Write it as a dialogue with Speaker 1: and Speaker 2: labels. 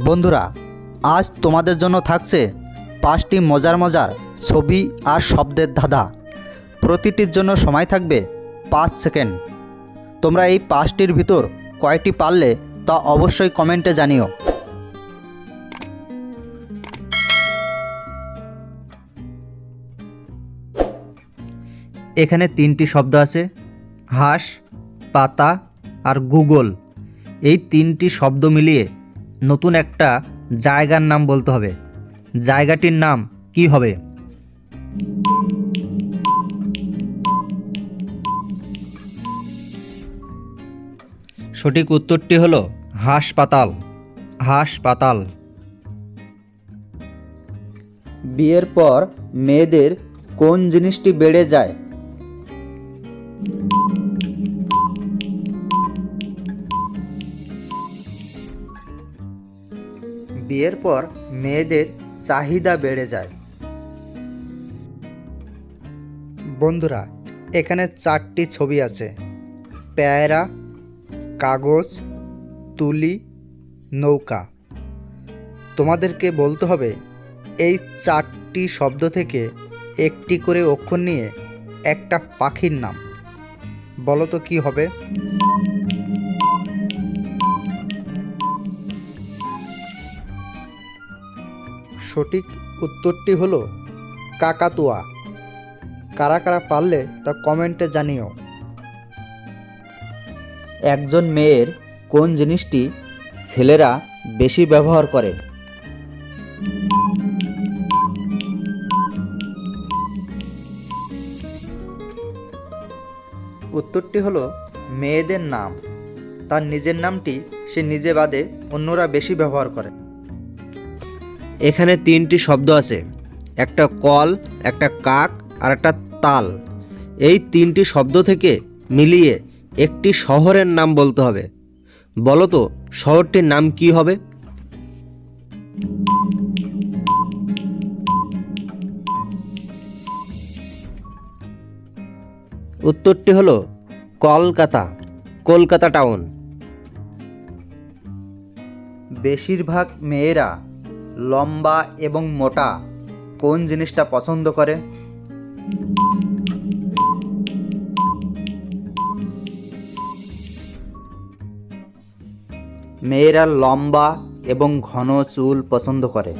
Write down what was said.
Speaker 1: বন্ধুরা, আজ তোমাদের জন্য থাকছে পাঁচটি মজার মজার ছবি আর শব্দের ধাঁধা। প্রতিটির জন্য সময় থাকবে পাঁচ সেকেন্ড। তোমরা এই পাঁচটির ভিতর কয়টি পারলে তা অবশ্যই কমেন্টে জানিও। এখানে তিনটি শব্দ আছে, হাঁস, পাতা আর গুগল। এই তিনটি শব্দ মিলিয়ে নতুন একটা জায়গার নাম বলতে হবে। জায়গাটির নাম কি হবে? সঠিক উত্তরটি হলো হাসপাতাল। হাসপাতাল। বিয়ের পর মেয়েদের কোন জিনিসটি বেড়ে যায়? বিয়ের পর মেয়েদের চাহিদা বেড়ে যায়। বন্ধুরা, এখানে চারটি ছবি আছে। পেয়ারা, কাগজ, তুলি, নৌকা। তোমাদেরকে বলতে হবে, এই চারটি শব্দ থেকে একটি করে অক্ষর নিয়ে একটা পাখির নাম। বলো তো কী হবে? সঠিক উত্তরটি হলো কাকাতুয়া। কারা কারা পারলে তা কমেন্টে জানিও। একজন মেয়ের কোন জিনিসটি ছেলেরা বেশি ব্যবহার করে? উত্তরটি হলো মেয়েদের নাম। তার নিজের নামটি সে নিজে বাদে অন্যরা বেশি ব্যবহার করে। এখানে তিনটি শব্দ আছে। একটা কল, একটা কাক, আর একটা তাল। এই তিনটি শব্দ থেকে মিলিয়ে একটি শহরের নাম বলতে হবে। বলো তো, শহরটির নাম কি হবে? উত্তরটি হলো কলকাতা কলকাতা টাউন। বেশিরভাগ মেয়েরা লম্বা এবং মোটা কোন জিনিসটা পছন্দ করে? মেয়েরা লম্বা এবং ঘন চুল পছন্দ করে।